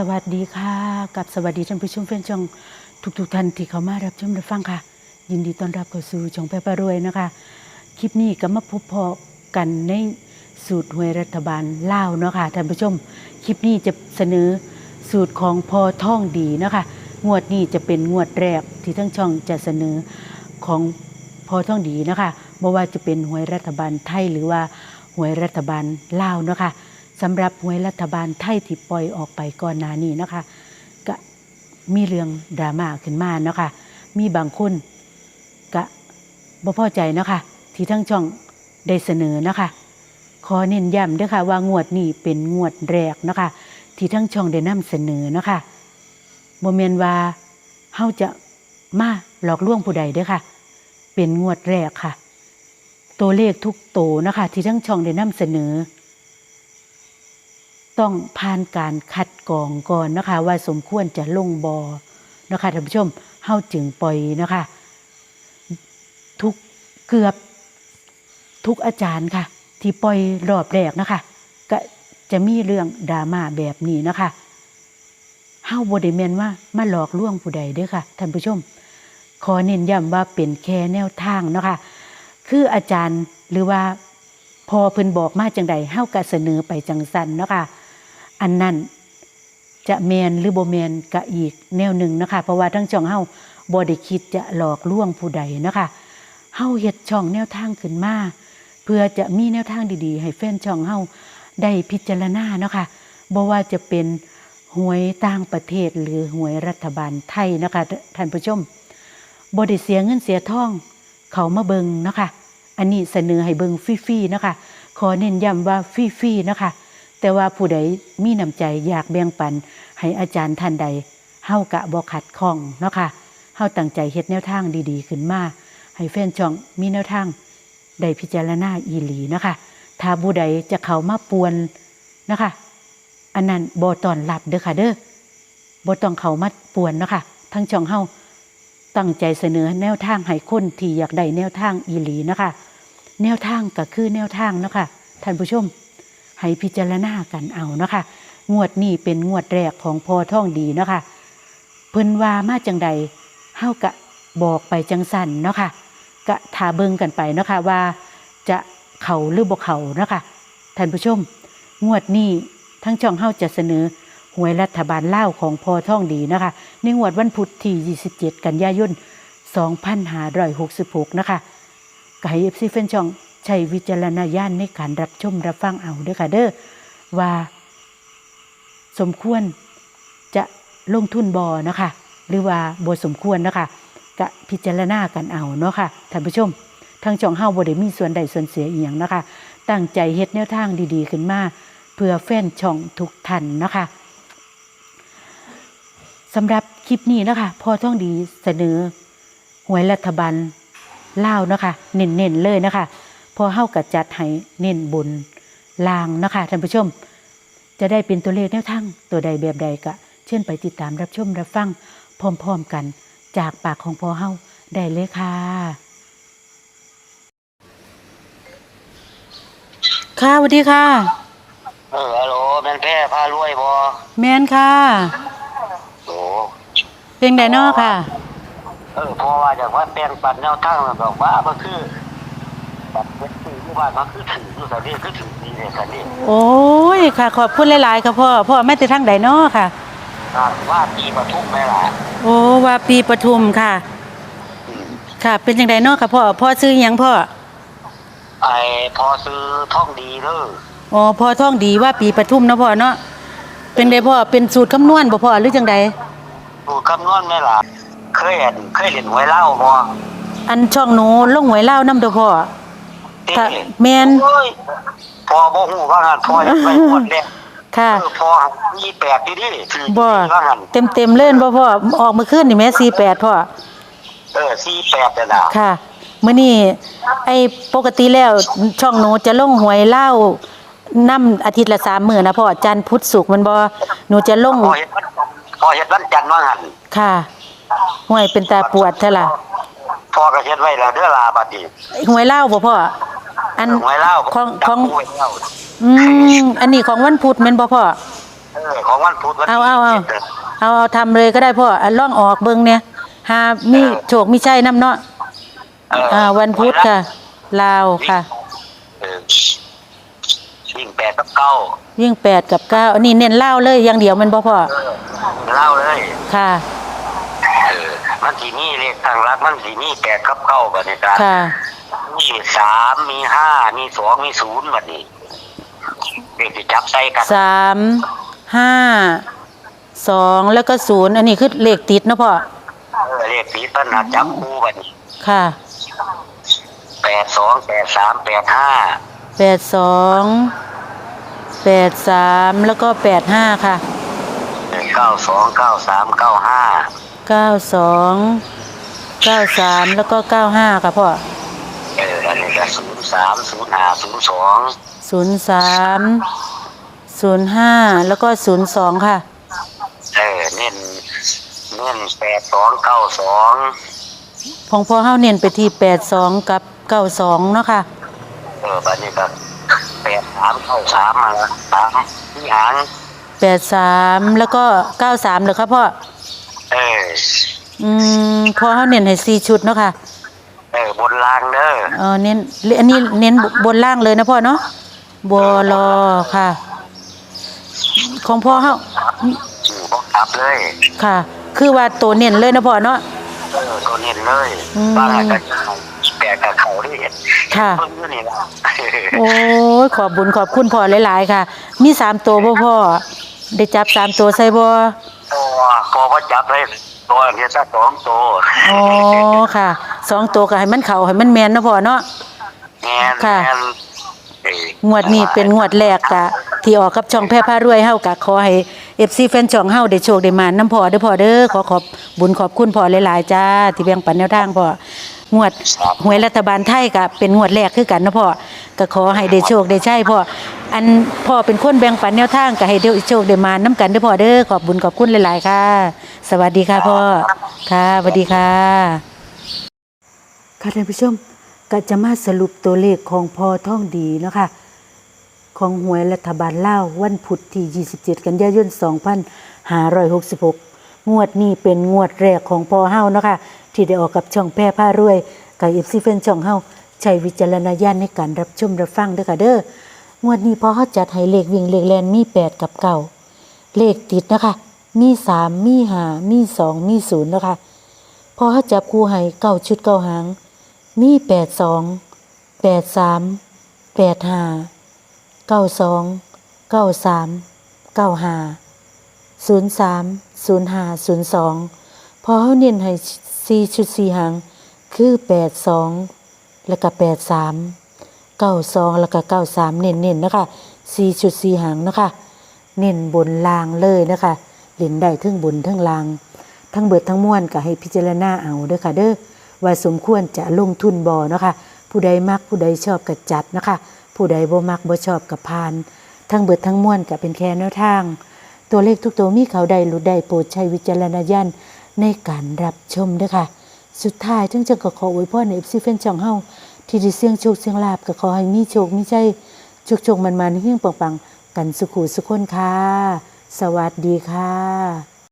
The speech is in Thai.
สวัสดีค่ะ กับสวัสดีท่านผู้ชมแฟนช่องทุกๆท่านที่เข้ามารับชมรับฟังค่ะ ยินดีต้อนรับเข้าสู่ช่องแปรปรวยนะคะ คลิปนี้ก็มาพบพอกันในสูตรหวยรัฐบาลเล่าวเนาะค่ะท่านผู้ชม คลิปนี้จะเสนอสูตรของพอท่องดีเนาะคะงวดนี้จะเป็นงวดแรกที่ทั้งช่องจะเสนอของพอท่องดีนะคะบ่ว่าจะเป็นหวยรัฐบาลไทยหรือว่าหวยรัฐบาลลาวเนาะค่ะ สำหรับหวยรัฐบาลไทยที่ปล่อยออกไปก่อนหน้านี้นะคะก็มีเรื่องดราม่าขึ้นมาเนาะค่ะมีบางคนก็บ่พอใจเนาะค่ะที่ทั้งช่องได้เสนอเนาะค่ะขอเน้นย้ำด้วยค่ะว่างวดนี้เป็นงวดแรกเนาะคะที่ทั้งช่องได้นำเสนอเนาะคะบ่แม่นว่าเฮาจะมาหลอกลวงผู้ใดเด้อค่ะ เป็นงวดแรกค่ะ ตัวเลขทุกโตนะคะ ที่ทั้งช่องได้นำเสนอ ต้องผ่านการคัดกรองก่อนนะคะ ว่าสมควรจะลงบอนะคะท่านผู้ชมเฮาจึงปล่อยนะคะ ทุกเกือบทุกอาจารย์ค่ะ ที่ปล่อยรอบแรกนะคะ ก็จะมีเรื่องดราม่าแบบนี้นะคะเฮาบ่ได้แม่นว่ามาหลอกลวงผู้ใดเด้อค่ะท่านผู้ชม ขอเน้นย้ำว่าเป็นแค่แนวทางนะคะ คืออาจารย์หรือว่าพอเพิ่นบอกมาจังใดเฮาก็เสนอไปจังสันเนาะค่ะ อันนั้นจะแมนหรือบ่แมนก็อีกแนวหนึ่งนะคะ เพราะว่าทั้งช่องเฮาบ่ได้คิดจะหลอกลวงผู้ใดนะคะเฮาเฮ็ดช่องแนวทางขึ้นมาเพื่อจะมีแนวทางดีๆ ให้แฟนช่องเฮาได้พิจารณาเนาะค่ะบ่ว่าจะเป็นหวยต่างประเทศหรือหวยรัฐบาลไทยนะคะท่านผู้ชมบ่ได้เสียเงินเสียทอง เขามาเบิงเนาะค่ะอันนี้เสนอให้เบิงฟรีๆนะคะขอเน้นย้ำว่าฟรีๆนะคะ แต่ว่าผู้ใดมีน้ำใจอยากแบ่งปัน ให้อาจารย์ท่านใดเฮากะบ่ขัดข้องเนาะค่ะเฮาตั้งใจเฮ็ดแนวทางดีๆ ขึ้นมาให้แฟนช่องมีแนวทางได้พิจารณาอีหลีนะคะถ้าผู้ใดจะเข้ามาปวนนะคะ อันนั้นบ่ตอนรับเด้อค่ะเด้อบ่ต้องเข้ามาปวนเนาะคะทั้งช่องเฮาตั้งใจเสนอแนวทางให้คนที่อยากได้แนวทางอีหลีนะคะ แนวทางก็คือแนวทางเนาะคะท่านผู้ชม ให้พิจารณากันเอาเนาะคะ งวดนี้เป็นงวดแรกของพอท่องดีเนาะคะเพิ่นว่ามาจังใดเฮากะบอกไปจังสั่นเนาะค่ะก็ทาเบิ่งกันไปเนาะคะว่าจะเขาหรือบ่เขาเนาะคะท่านผู้ชม งวดนี้ทั้งช่องเฮาจะเสนอหวยรัฐบาลเล่าของพอท่องดีนะคะในงวดวันพุธที่ 27 กันยายน 2566 นะคะก็ให้ FC แฟนช่อง ใช้วิจารณญาณในการรับชมรับฟังเอาเด้อค่ะเด้อว่าสมควรจะลงทุนบอนะคะหรือว่าบสมควรนะคะก็พิจารณากันเอาเนาะค่ะท่านผู้ชมทางช่องเฮาบ่ได้มีส่วนใดส่วนเสียอีหยังนะคะ ตั้งใจเฮ็ดแนวทางดีๆขึ้นมา เพื่อแฟนช่องทุกท่านนะคะสำหรับคลิปนี้นะคะพอท่องดีเสนอหวยรัฐบาลเล่านะคะ เน้นๆเลยนะคะ พอเฮาก็จัดให้เน้นบนลางนะคะท่านผู้ชม จะได้เป็นตัวเลขแนวทางตัวใดแบบใดก็เชิญไปติดตามรับชมรับฟังพร้อมๆกัน จากปากของพ่อเฮาได้เลยค่ะค่ะสวัสดีค่ะ เออฮัลโหลแม่นแพ้พารวยบ่แมนค่ะ โอ้เพลงไดนอค่ะ เออเพอว่าจากว่าแปลงปันแนวทางแล้วบอกว่ามันคือ แบบเป็นสิ่งที่ว่ามันคือถืออยู่แต่นี่คือถือดีเลยแต่นี่โอ้ยค่ะ ขอบคุณหลายๆค่ะพ่อพ่อแม่ติทางไดนอค่ะอ่าว่าปีปทุมแม่ล่ะโอ้ว่าปีปทุมค่ะอืมค่ะ เป็นยังไงนอค่ะพ่อพ่อซื้อหยังพ่อไอ้พอซื้อท่องดีเด้ออ๋อพ่อท่องดีว่าปีปทุมเนาะพ่อเนาะเป็นไดพ่อเป็นสูตรคำนวณบ่พ่อหรือจังใดดูคำนวณแม่ล่ะเคยเห็นเคยเห็นหวยเล่าบ่อันช่องหนูลงหวยเล่าวนำเด้อพ่อ ที่ค่ะแม่นโอ้ยพอบ่ฮู้ว่างั้นพอเห็นไปหมดแล้วค่ะ เออพอมีแปดดีดิถือบ่ ว่างั้นเต็มเต็มๆเล่นบ่พ่อออกมาขึ้นนี่แม่48พ่อ เออสี่แปดนั่นน่ะค่ะมื้อนี้ไอ้ปกติแล้วช่องหนูจะลงหวยเล่าวนำอาทิตย์ละ3มื้อนะพ่อจันทร์พุธศุกร์แมันบ่หนูจะลงพอเห็นวันพอเห็นวันจันทร์ว่างั้นค่ะหวยเป็นตาปวดเท่าล่ะพอก็เฮ็ดไว้แล้วเด้อลาบัดนี้หวยเล่าวบ่พ่อ อัน หวยเล่าของของหวยเล่าอืมอันนี้ของวันพุธแม่นบ่พ่อ เออของวันพุธวันที่เอาเอาเอายี่สิบจ็ดเอาเอาทำเลยก็ได้พ่ออะล่องออกเบิ่งเนี่ยหามีโชคมีชัยนํเนาะเอออ่า วันพุธค่ะ ลาวค่ะ เออวิ่งแปดกับเก้ายิ่งแปดกับเก้าอันนี้เน้นเล่าวเลยอย่างเดียวแมันบ่พ่อเออเล่าเลยค่ะ เออมันสีนี่เลขทางรัฐมันสีนี่แปดกับเก้าบัดนี้จ้าค่ะ มีสามมีห้ามีสองมีศูนย์บัดนี้เลขที่จับใส่กันสามห้าสองแล้วก็ศูนย์อันนี้คือเลขติดเนาะพ่อเออเลขสีต้นหัดจับคู่บัดนี้ค่ะแปดสองแปดสามแปดห้าแปดสองแปดสามแล้วก็แปดห้าค่ะเก้าสองเก้าสามเก้าห้าเก้าสองเก้าสามแล้วก็เก้าห้าค่ะพ่อเอออัน นี้ก็ศูนย์สามศูนย์ห้าศูนย์สองศูนย์สามศูนย์ห้าแล้วก็ศูนย์สองค่ะ เออเน้นเน้นแปดสองเก้าสองของพ่อเฮาเน้นไปที่แปดสองกับเก้าสองเนาะค่ะ เออบัดนี้ก็แปดสามเก้าสามมาละสามที่หางแปดสามแล้วก็เก้าสามเลยครับพ่อ เอออืมพ่อเฮาเน้นให้สี่ชุดเนาะค่ะเออบนล่าง เด้อเออเน้นอันนี้เน้นบนล่างเลยนะพ่อเนาะบลอค่ะ ของพ่อเฮาอยู่พกทับเลยค่ะ คือว่าตัวเน้นเลยนะพ่อเนาะเออตัวเน้นเลยอืมบ้างก็แปดกับเขาที่เห็นค่ะเพิ่งอยู่นี่ละโอ้ยขอบบุญขอบคุณพ่อหลายๆค่ะ มีสามตัวบ่พ่อได้จับสามตัวใส่บ่ตัวพอว่าจับเลย ตัวเพียงแค่สองตัวอ๋อค่ะสองตัวก็ให้มันเข้าให้มันแม่นเนาะพ่อเนาะแงนค่ะแงนเอ้ยงวดนี้เป็นงวดแรกกะ ที่ออกกับช่องแพร่พารวยเฮากะขอให้ FC แฟนช่องเฮาได้โชคได้มาน้ำพ่อเด้อพ่อเด้อขอขอบบุญขอบคุณพ่อหลายๆจ้าที่แบ่งปันแนวทางพ่องวดหวยรัฐบาลไทยกะเป็นงวดแรกคือกันเนาะพ่อ ก็ขอให้ได้โชคได้ใช่พ่ออันพ่อเป็นคนแบ่งปันแนวทางก็ให้ได้โชคได้มาน้กันเด้อพ่อเด้อขอบบุญขอบคุณหลายๆค่ะ สวัสดีค่ะพ่อค่ะสวัสดีค่ะค่ะท่านผู้ชมก็จะมาสรุปตัวเลขของพ่อท่องดีเนาะคะของหวยรัฐบาลเล่าวันพุธที่ 27 กันยายน 2566 งวดนี้เป็นงวดแรกของพ่อเฮาเนาะคะที่ได้ออกกับช่องแพร่ผ้ารวยกับเอฟซีเฟนช่องเฮา ใช้วิจารณญาณในการรับชมรับฟังเด้อค่ะเด้องวดนี้พอเฮาจัดให้เลขวิ่งเลขแลนมี8กับ9เลขติดนะคะ มี3มี5มี2มี0นย์นะคะพอเขาจับคู่ให้เก้าชุดเก้าหาง มีแปดสองแปดสามแปดหาเก้าสองเก้าสามเก้าหาศูนย์สามศูนย์หาศูนย์สองพอเขาเน้นให้สี่ชุดสี่หาง คือแปดสอง แล้วก็แปดสามเก้าสองแล้วก็เก้าสามเน้นๆนนะคะสี่ชุดสี่หางนะคะ เน้นบนลางเลยนะคะเล่นได้ทั้งบนทั้งลาง ทั้งเบิดทั้งม้วลก็ให้พิจารณาเอาเด้อค่ะเด้อว่าสมควรจะลงทุนบ่เนะคะ ผู้ใดมักผู้ใดชอบก็จัดนะคะ ผู้ใดบ่มักบ่ชอบก็ผ่าน ทั้งเบิดทั้งม้วลก็เป็นแค่แนวทาง ตัวเลขทุกตัวมีเขาใดหลุดใดโปรดใช้วิจารณญาณในการรับชมเด้อค่ะ สุดท้ายทั้งจังก็ขออวยพรใน FC แฟนช่องเฮา ที่ได้เสี่ยงโชคเสี่ยงลาบก็ขอให้มีโชคมีใจโชคโชคมันๆเฮียงปังๆกันสุขุสุขคนค่ะ สวัสดีค่ะ